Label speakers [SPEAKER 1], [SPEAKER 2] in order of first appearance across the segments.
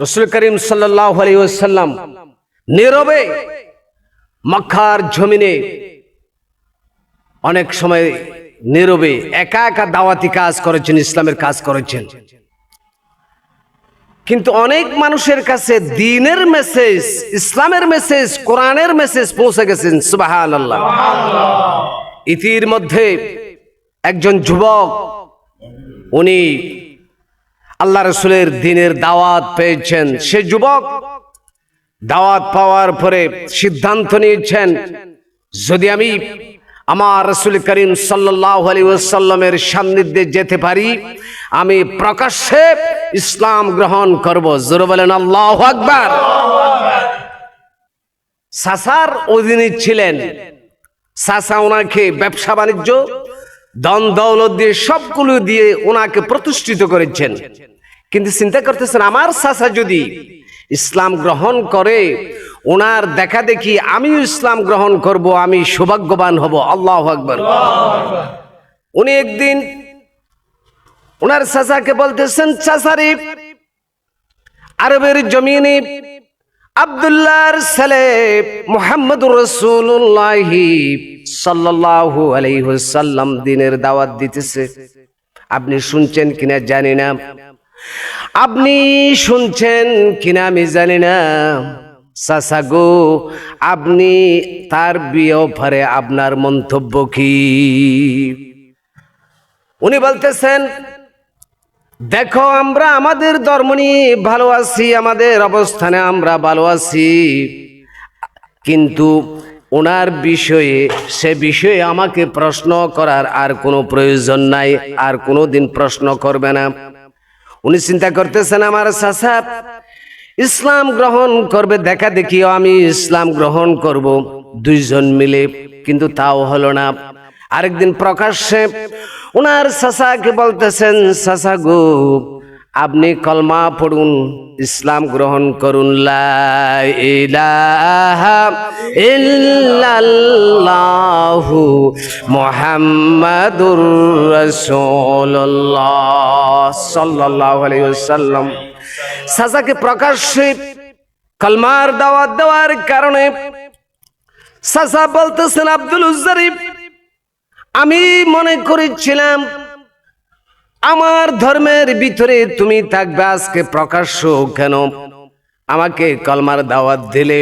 [SPEAKER 1] রসুল করিম আলাইসাল্লাম নীরবে মক্কার জমিনে অনেক সময় নীরবে একা একা দাওয়াতি কাজ করেছেন, ইসলামের কাজ করেছেন। কিন্তু অনেক মানুষের কাছে দিনের মেসেজ, ইসলামের মেসেজ, কোরআনের মেসেজ পৌঁছে গেছেন সুবাহ আল্লাহ ইতির মধ্যে একজন যুবক, উনি আল্লাহ রসুলের দিনের দাওয়াত পেয়েছেন। সে যুবক দাওয়াত পাওয়ার পরে সিদ্ধান্ত নিয়েছেন, যদি আমি আমার রসুল করিম সাল্লাহ আলী সান্নিধ্যে যেতে পারি, আমি প্রকাশ্যে ইসলাম গ্রহণ করব। জোর বলেন, আল্লাহ আকবার। সাসার অধীনে ছিলেন। সাসা ওনাকে ব্যবসা বাণিজ্য দন দৌলত দিয়ে সবগুলো দিয়ে ওনাকে প্রতিষ্ঠিত করেছেন। কিন্তু চিন্তা করতেছেন, আমার সাসা যদি ইসলাম গ্রহণ করে, ওনার দেখা দেখি আমিও ইসলাম গ্রহণ করব, আমি সৌভাগ্যবান হব। আল্লাহ আকবর। উনি একদিন ওনার চাচাকে বলতেছেন, চাচারি, আরবের জমিনে আবদুল্লাহর ছেলে মোহাম্মদুর রসুল্লাহি সাল্লাল্লাহু আলাইহি ওয়াসাল্লাম দিনের দাওয়াত দিতেছে। আপনি শুনছেন কিনা জানি না। আপনি শুনছেন কিনা আমি জানি না। চাচা গো, আপনি তার বিয়ে আপনার মন্তব্য কি? উনি বলতেছেন, দেখো, আমরা আমাদের ধর্ম নিয়ে ভালো আছি, আমাদের অবস্থানে আমরা ভালো আছি। কিন্তু ওনার বিষয়ে, সে বিষয়ে আমাকে প্রশ্ন করার আর কোনো প্রয়োজন নাই, আর কোনো দিন প্রশ্ন করবে না। উনি চিন্তা করতেছেন, আমার চাষা ইসলাম গ্রহণ করবে, দেখা দেখিও, আমি ইসলাম গ্রহণ করব। দুইজন মিলে, কিন্তু তাও হলো না। আরেকদিন প্রকাশ্যে ওনার চাষাকে বলতেছেন চাষা গো আপনি কলমা পড়ুন, ইসলাম গ্রহণ করুন, লা ইলাহা ইল্লাল্লাহু মুহাম্মাদুর ওয়াসাল্লাম। সাজাকে প্রকাশ্যে কলমার দাওয়াত দেওয়ার কারণে সাসা বলতেছেন আব্দুল উজ্জারিফ আমি মনে করেছিলাম আমার ধর্মের ভিতরে তুমি থাকবে আজকে প্রকাশ্য কেন? আমাকে কলমার দাওয়াত দিলে।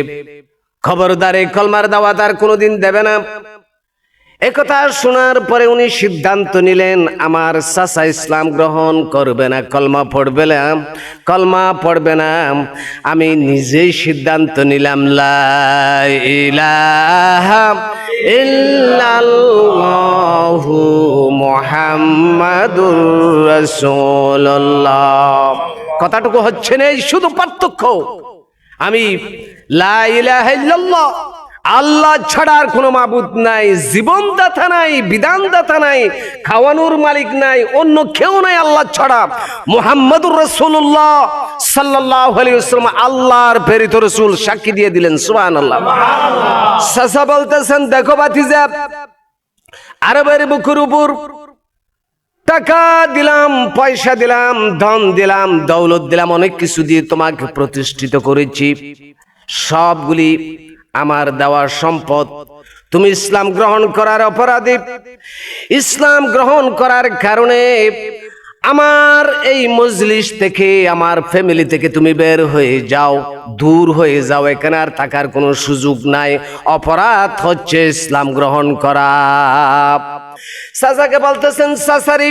[SPEAKER 1] খবরদারে কলমার দাওয়াত আর কোনোদিন দেবে না। একথা শোনার পরে উনি সিদ্ধান্ত নিলেন, আমার চাচা ইসলাম গ্রহণ করবে না, কলমা পড়বে না। কলমা পড়বে না, আমি নিজেই সিদ্ধান্ত নিলাম, লা ইলাহা ইল্লাল্লাহু মুহাম্মাদুর রাসূলুল্লাহ। কথাটুকু হচ্ছে না শুধু পার্থক্য। আমি লা ইলাহা আল্লাহ ছাড়া আর কোনো মাবুদ নাই জীবন জীবনদাতা নাই বিধানদাতা নাই খাওয়ানোর মালিক নাই অন্য কেউ নাই আল্লাহ ছাড়া। মুহাম্মদুর রসুল্লাহ সাল্লাহ আলাইহি আল্লাহর প্রেরিত রসুল সাক্ষী দিয়ে দিলেন সুবহানাল্লাহ। সাসা বলতেছেন দেখো বাতিজা আরবের বুকুর উপর টাকা দিলাম, পয়সা দিলাম, ধন দিলাম, দৌলত দিলাম, অনেক কিছু দিয়ে তোমাকে প্রতিষ্ঠিত করেছি। সবগুলি আমার দেওয়ার সম্পদ। তুমি ইসলাম গ্রহণ করার অপরাধী। ইসলাম গ্রহণ করার কারণে আমার এই মজলিস থেকে, আমার ফ্যামিলি থেকে তুমি বের হয়ে যাও, দূর হয়ে যাও, এখানে আর থাকার কোনো সুযোগ নাই। অপরাধ হচ্ছে ইসলাম গ্রহণ করা। সাজাকে বলতেছেন, সাসারি,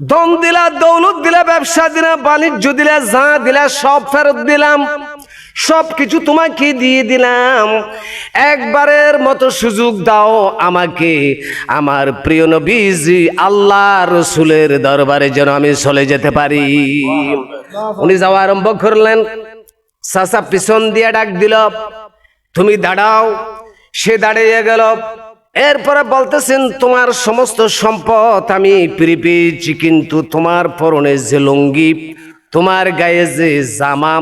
[SPEAKER 1] দম দিলা, দৌলত দিলা, ব্যবসা দিলা, বাণিজ্য দিলা, যা দিলা, সব ফেরত দিলাম। সব কিছু তোমাকে দিয়ে দিলাম। একবারের মতো সুযোগ দাও আমাকে। আমার প্রিয় নবীজি, আল্লাহ রসুলের দরবারে যেন আমি চলে যেতে পারি। উনি যাওয়া আরম্ভ করলেন। সাসা পিছন দিয়ে ডাক দিল, তুমি দাঁড়াও। সে দাঁড়িয়ে গেল। এরপরে বলতেছেন, তোমার সমস্ত সম্পদ আমি ফিরে পেয়েছি কিন্তু তোমার পরনে যে লুঙ্গি তোমার গায়ে যে জামা,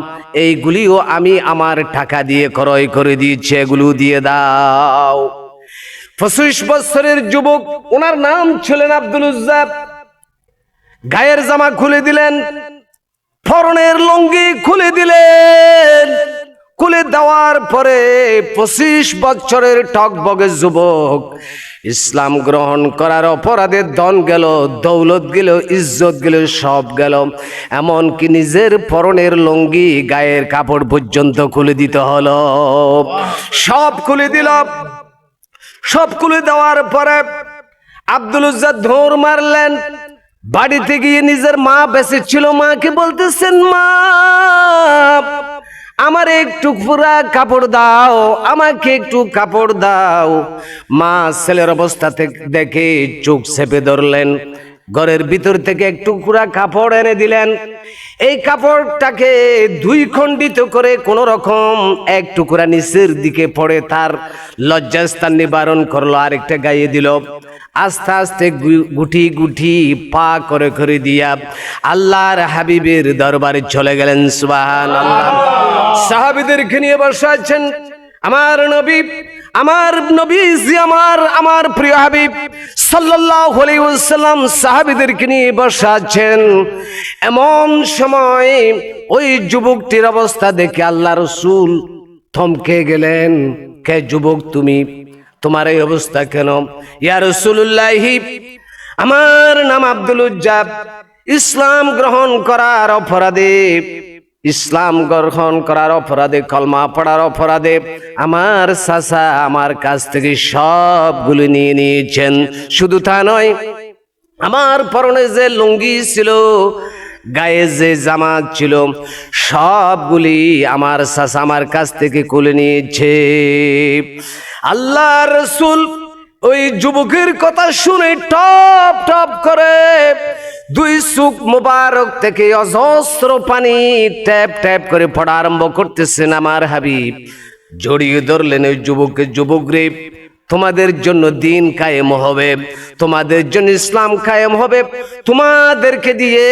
[SPEAKER 1] এইগুলিও আমি আমার টাকা দিয়ে ক্রয় করে দিয়েছি, এগুলো দিয়ে দাও। পঁচিশ বছরের যুবক, ওনার নাম ছিলেন আব্দুল উজ্জাব। গায়ের জামা খুলে দিলেন ফরনের লঙ্গি খুলে দিলেন। খুলে দেওয়ার পরে পঁচিশ বছরের টকবগে যুবক ইসলাম গ্রহণ করার অপরাধে ধন গেল, দৌলত গেল, ইজ্জত গেল, সব গেল। এমনকি নিজের পরনের লঙ্গি, গায়ের কাপড় পর্যন্ত খুলে দিতে হলো। সব খুলে দিল। সব খুলে দেওয়ার পরে আব্দুল উজ্জা ধর মারলেন। বাড়িতে গিয়ে নিজের মা বেঁচে ছিল, মাকে বলতেছেন, মা আমার একটু পুরা কাপড় দাও, আমাকে একটু কাপড় দাও। মা ছেলের অবস্থা দেখে চোখ চেপে ধরলেন। ঘরের ভিতর থেকে একটু পুরা কাপড় এনে দিলেন। এই কাপড়টাকে দুই খণ্ডিত করে কোন রকম এক টুকরা নিচের দিকে পড়ে তার লজ্জাস্থান নিবারণ করল, আরেকটা গাইয়ে দিল। আস্তে আস্তে গুটি গুটি পা করে করে দিয়া আল্লাহর হাবিবের দরবারে চলে গেলেন সুবাহান আল্লাহ সাহাবিদেরকে নিয়ে বসে আছেন আমার নবী, আমার নবীজি, আমার আমার প্রিয় হাবিব ওয়াসাল্লাম সাহাবীদেরকে নিয়ে বসে আছেন এমন সময় ওই যুবকটির অবস্থা দেখে আল্লাহ রসুল থমকে গেলেন। কে যুবক তুমি? তোমার এই অবস্থা কেন? ইয়া রসুল্লাহি আমার নাম আব্দুল উজ্জাব। ইসলাম গ্রহণ করার অপরাধে ইসলাম গ্রহণ করার অপরাধে, কলমা পড়ার অপরাধে আমার চাচা আমার কাছ থেকে সবগুলো নিয়ে নিয়েছেন। শুধু তা নয়, আমার পরনে যে লুঙ্গি ছিল, গায়ে যে জামা ছিল, সবগুলি আমার চাচা আমার কাছ থেকে খুলে নিয়েছে। আল্লাহ রসুল ওই যুবকের কথা শুনে টপ টপ করে দুই সুখ মোবারক থেকে অজস্র পানি ট্যাপ ট্যাপ করে পড়া আরম্ভ করতেছেন আমার হাবিব। জড়িয়ে ধরলেন ওই যুবকের যুবক রে, তোমাদের জন্য দিন কায়েম হবে, তোমাদের জন্য ইসলাম কায়েম হবে, তোমাদেরকে দিয়ে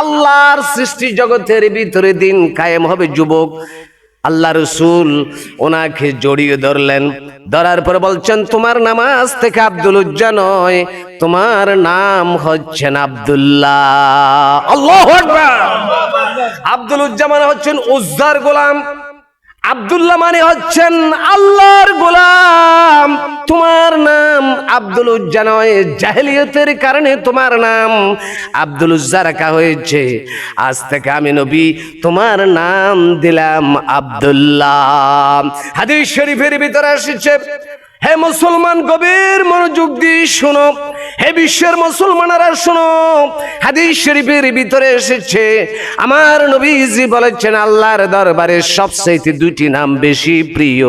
[SPEAKER 1] আল্লাহর সৃষ্টি জগতের ভিতরে দিন কায়েম হবে, যুবক। আল্লাহ রসুল ওনাকে জড়িয়ে ধরলেন। ধরার পর বলছেন, তোমার নামাজ থেকে আব্দুল উজ্জা নয়, তোমার নাম হচ্ছেন আবদুল্লাহ। আল্লাহ আব্দুল উজ্জামান হচ্ছেন উজ্জার গোলাম। আব্দুল্লাহ মানে হচ্ছেন আল্লাহর গোলাম। তোমার নাম আব্দুল উজ্জা নয় জাহেলিয়তের কারণে তোমার নাম আব্দুল উজ্জা রাখা হয়েছে। আজ থেকে আমি নবী, তোমার নাম দিলাম আব্দুল্লাহ। হাদিস শরীফের ভিতরে এসেছে, হে মুসলমান গভীর মনোযোগ দিয়ে শোনো। হে বিশ্বের মুসলমানেরা, শোনো। হাদিস শরীফের ভিতরে এসেছে, আমার নবীজি বলেছেন, আল্লাহর দরবারে সবচেয়ে দুইটি নাম বেশি প্রিয়।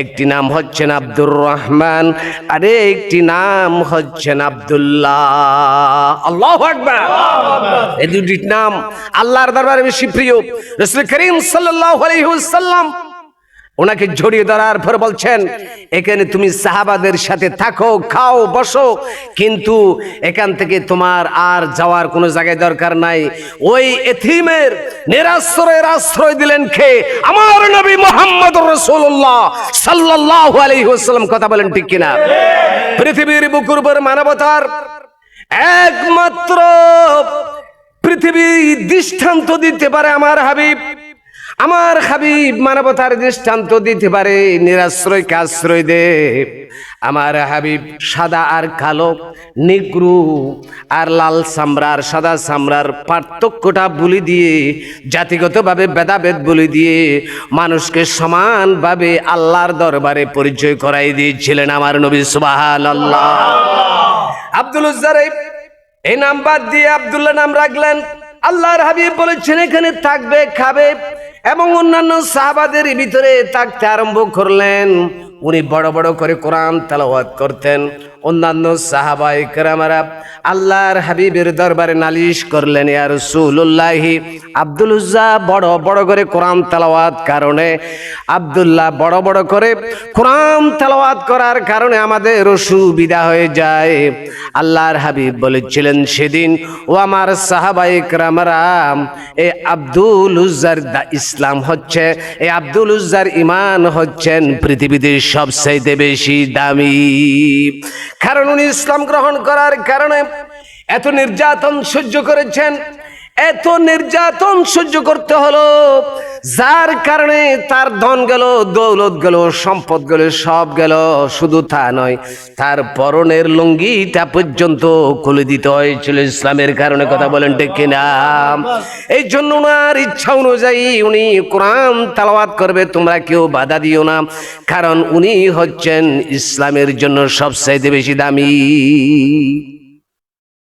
[SPEAKER 1] একটি নাম হচ্ছেন আব্দুর রহমান, আর একটি নাম হচ্ছেন আব্দুল্লাহ। আল্লাহ আকবার। এই দুটি নাম আল্লাহর দরবারে বেশি প্রিয়। রসুল করিম সাল্লাল্লাহু আলাইহি ওয়াসাল্লাম ওনাকে জড়িয়ে ধরার পর বলছেন, এখানে তুমি সাহাবাদের সাথে থাকো, খাও, বসো। কিন্তু এখান থেকে তোমার আর যাওয়ার কোনো জায়গায় দরকার নাই। ওই এথিমের নিরাশ্রয়ের আশ্রয় দিলেন খে আমার নবী মোহাম্মদ রসুল্লাহ সাল্লাল্লাহু আলাইহি ওয়াসাল্লাম। কথা বলেন ঠিক কিনা? পৃথিবীর বুকুর মানবতার একমাত্র পৃথিবী দৃষ্টান্ত দিতে পারে আমার হাবিব। আমার হাবিব মানবতার দৃষ্টান্ত দিতে পারে নিরাশ্রয়কে আশ্রয় দে। আমার হাবিব সাদা আর কালো, নিগ্রু আর লাল সামরার সাদা সামরার পার্থক্যটা বলে দিয়ে, জাতিগতভাবে ভেদাভেদ বলে দিয়ে, মানুষকে সমানভাবে আল্লাহর দরবারে পরিচয় করাই দিয়েছিলেন আমার নবী সুবাহান আল্লাহ আব্দুল এই নাম বাদ দিয়ে আব্দুল্লাহ নাম রাখলেন। আল্লাহর হাবিব বলেছেন, এখানে থাকবে, খাবে। এবং অন্যান্য সাহাবাদের ভিতরে থাকতে আরম্ভ করলেন। উনি বড় বড় করে কোরআন তেলাওয়াত করতেন। অন্যান্য সাহাবাই কেরামারা আল্লাহর হাবিবের দরবারে নালিশ করলেন, ইয়া রাসূলুল্লাহি আব্দুল উজ্জা বড় বড় করে কোরআন তেলাওয়াত কারণে, আব্দুল্লাহ বড় বড় করে কোরআন তেলাওয়াত করার কারণে আমাদের অসুবিধা হয়ে যায়। আল্লাহর হাবিব বলেছিলেন, সেদিন ও আমার সাহাবাই কেরামারা, এ আব্দুল উজ্জার ইসলাম হচ্ছে, এ আব্দুল উজ্জার ইমান হচ্ছেন পৃথিবীতে সবচাইতে বেশি দামি। কারণ উনি ইসলাম গ্রহণ করার কারণে এত নির্যাতন সহ্য করেছেন। এত নির্যাতন সহ্য করতে হলো। যার কারণে তার ধন গেল, দৌলত গেল, সম্পদ গেল, সব গেল। শুধু তা নয়, তার পরনের লুঙ্গিটা পর্যন্ত খুলে দিতে হয়েছিল ইসলামের কারণে, কথা বলেন ঠিক কিনা? এই জন্য ওনার ইচ্ছা অনুযায়ী উনি কোরআন তালাওয়াত করবে, তোমরা কেউ বাধা দিও না, কারণ উনি হচ্ছেন ইসলামের জন্য সবচাইতে বেশি দামি।